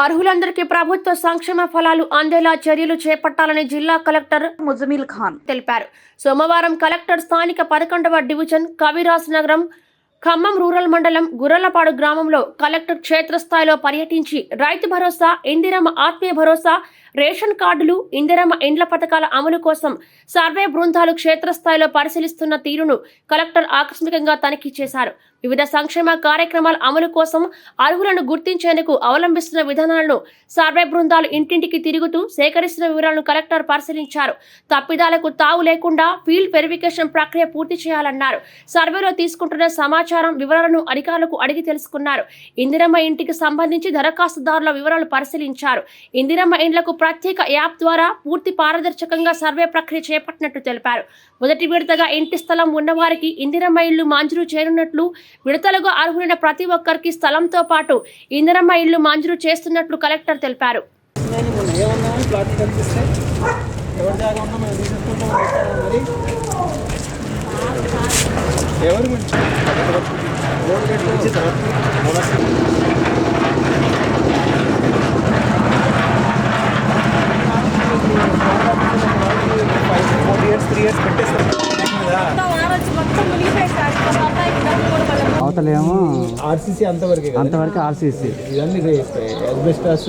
అర్హులందరికీ ప్రభుత్వ సంక్షేమ ఫలాలు అందేలా చర్యలు చేపట్టాలని జిల్లా కలెక్టర్ ముజమిల్ ఖాన్ తెలిపారు. సోమవారం కలెక్టర్ స్థానిక పదకొండవ డివిజన్ కవిరాజ్ నగరం ఖమ్మం రూరల్ మండలం గుర్రలపాడు గ్రామంలో కలెక్టర్ క్షేత్రస్థాయిలో పర్యటించి రైతు భరోసా ఇందిరమ్మ ఆత్మీయ భరోసా రేషన్ కార్డులు ఇందిరమ్మ ఇండ్ల పథకాల అమలు కోసం సర్వే బృందాలు క్షేత్రస్థాయిలో పరిశీలిస్తున్న తీరును కలెక్టర్ ఆకస్మికంగా తనిఖీ చేశారు. వివిధ సంక్షేమ కార్యక్రమాల అమలు కోసం అర్హులను గుర్తించేందుకు అవలంబిస్తున్న విధానాలను సర్వే బృందాలు ఇంటింటికి తిరుగుతూ సేకరిస్తున్న వివరాలను కలెక్టర్ పరిశీలించారు. తప్పిదాలకు తావు లేకుండా ఫీల్డ్ వెరిఫికేషన్ ప్రక్రియ పూర్తి చేయాలన్నారు. సర్వేలో తీసుకుంటున్న సమాచారం వివరాలను అధికారులకు అడిగి తెలుసుకున్నారు. ఇందిరమ్మ ఇంటికి సంబంధించి దరఖాస్తుదారుల వివరాలు పరిశీలించారు. ఇందిరమ్మ ఇండ్లకు ప్రత్యేక యాప్ ద్వారా పూర్తి పారదర్శకంగా సర్వే ప్రక్రియ చేపట్టినట్టు తెలిపారు. మొదటి విడతగా ఇంటి స్థలం ఉన్నవారికి ఇందిరమ్మ ఇళ్ళు మంజూరు చేయనున్నట్లు విడతలుగా అర్హులైన ప్రతి ఒక్కరికి స్థలంతో పాటు ఇందిరమ్మ ఇళ్ళు మంజూరు చేస్తున్నట్లు కలెక్టర్ తెలిపారు. ఎవరు అవతలేమో ఆర్సీసీ అంతవరకే అంతవరకు ఆర్సీసీ. ఇవన్నీ ఎస్బెస్టాస్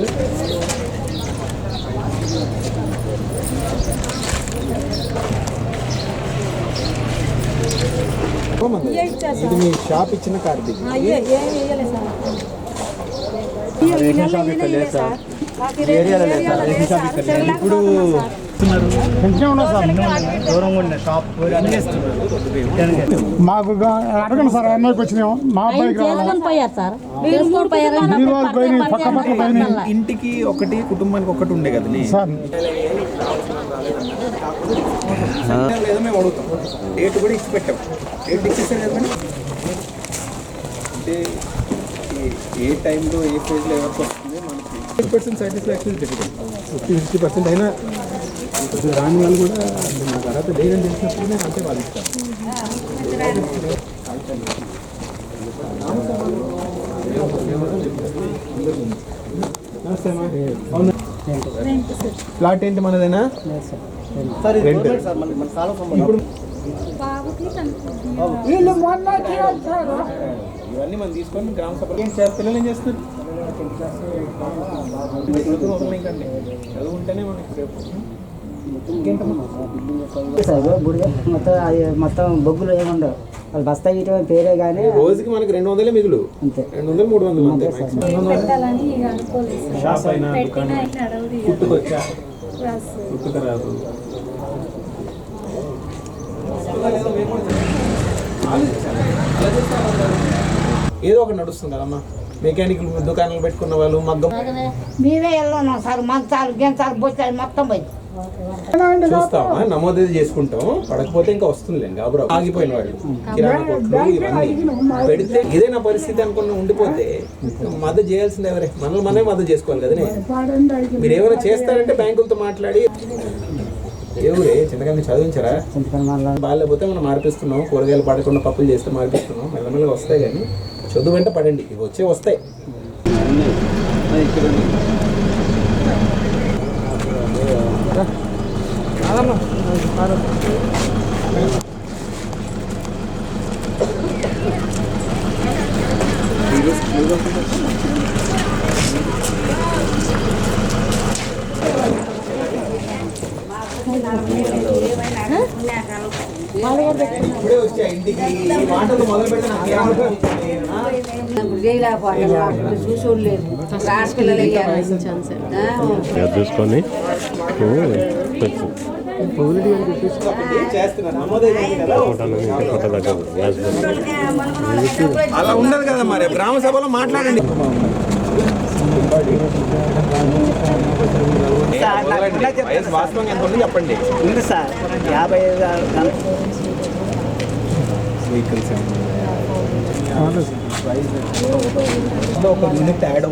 ఇది మీ షాప్ ఇచ్చిన కార్తీక్ ఇప్పుడు దూరంగా ఉండే షాప్ అన్నీ మాకు అడగండి సార్ మా అబ్బాయికి ఇంటికి ఒకటి కుటుంబానికి ఒకటి ఉండే కదా సార్ లేదో మేము అడుగుతాం డేట్ కూడా ఇచ్చి పెట్టాం డేట్ ఇచ్చేసారు కదా మేడం? అంటే ఏ- టైంలో ఏ ఫేజ్లో ఎవరికి వస్తుంది మనకి fifty percent satisfaction fifty fifty percent అయినా ఇప్పుడు రాని వాళ్ళు కూడా అర్హత లేదని తెలిసినప్పుడు నేను అంటే వాళ్ళు ప్లాట్ ఏంటి మనదేనా? ఇప్పుడు ఇవన్నీ మనం తీసుకొని గ్రామ సభ పిల్లలు ఏం చదువుకుని వదలనీకండి. చదువుకుంటేనే మనకి రేపు మొత్తం అది మొత్తం బొగ్గులు ఏముండవు వాళ్ళు బస్తా ఇయటం పేరే కానీ రోజుకి మనకి రెండు వందలే మిగులు. అంతే. రెండు వందలు మూడు వందలు అంతే షాప్ అయినా ఏదో ఒకటి నడుస్తుంది కదమ్మా. మెకానికల్ దుకాణాలు పెట్టుకున్న వాళ్ళు మగ్గం. మేమే వెళ్ళాం సార్. మంచాలు గెంచాలు బొచ్చాలు మొత్తం పోయి చూస్తామా? నమోదు చేసుకుంటాం. పడకపోతే ఇంకా వస్తుంది గాబరా ఆగిపోయిన వాళ్ళు కిరాణా కొట్లు ఇవన్నీ. పెడితే ఇదే నా పరిస్థితి అనుకుని ఉండిపోతే మద్దతు చేయాల్సింది ఎవరే? మనల్ని మనమే మద్దతు చేసుకోవాలి కదనే? మీరు ఏమైనా చేస్తారంటే బ్యాంకులతో మాట్లాడి. ఎవరే చిన్నగా చదివించరా? బాగాలేకపోతే మనం మార్పిస్తున్నాం కూరగాయలు పడకుండా పప్పులు చేస్తే మార్పిస్తున్నాం మెల్లమెల్లగా వస్తాయి కానీ చదువు వెంట పడండి ఇవి వచ్చే వస్తాయి. ఇప్పుడే వచ్చా ఇంటికి ఈ మాటలు చూసుకొని అలా ఉండదు కదా మరి. గ్రామ సభలో మాట్లాడండి. వయసు వాస్తవంగా ఎంత ఉంది చెప్పండి. ఉంది సార్ యాభై ఐదు వెహికల్స్ ఒక యూనిట్ యాడ్ అవుతుంది.